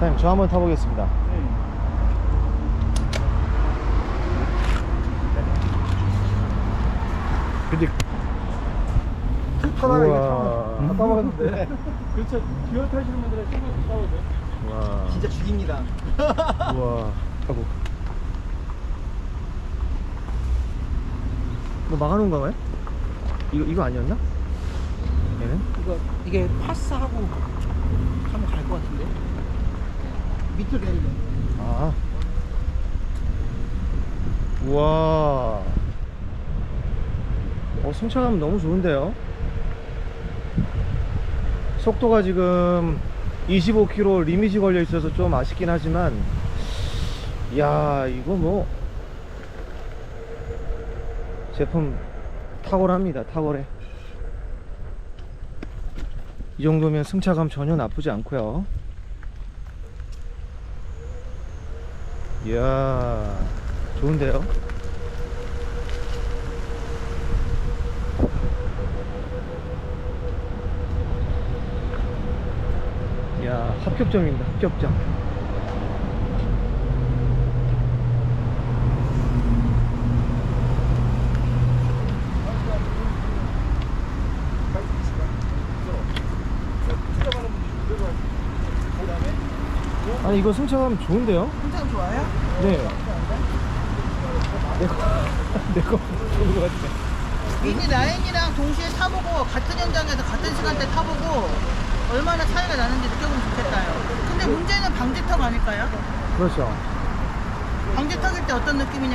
사장님 저 한번 타보겠습니다 근데 타다가 이거 따먹었는데 그렇죠. 듀얼 타시는 분들은 신경 못 싸우죠. 와 진짜 죽입니다 우와 하고 뭐 막아놓은 거가요? 이거 이거 아니었나? 얘는? 이거 이게 파스하고 하면 갈 것 같은데 밑으로 내리면. 아. 우와. 어 승차감 너무 좋은데요? 속도가 지금 25km 리밋이 걸려 있어서 좀 아쉽긴 하지만 야 이거 뭐. 제품 탁월합니다 탁월해. 이 정도면 승차감 전혀 나쁘지 않고요 이야 좋은데요? 이야 합격점입니다 합격점 아니 이거 승차감 좋은데요? 혼자 좋아요? 네. 내거 내거 좋은 것 같아. 미니 라인이랑 동시에 타보고 같은 현장에서 같은 시간대 타보고 얼마나 차이가 나는지 느껴보면 좋겠다요 근데 문제는 방지턱 아닐까요? 그렇죠. 방지턱일 때 어떤 느낌이냐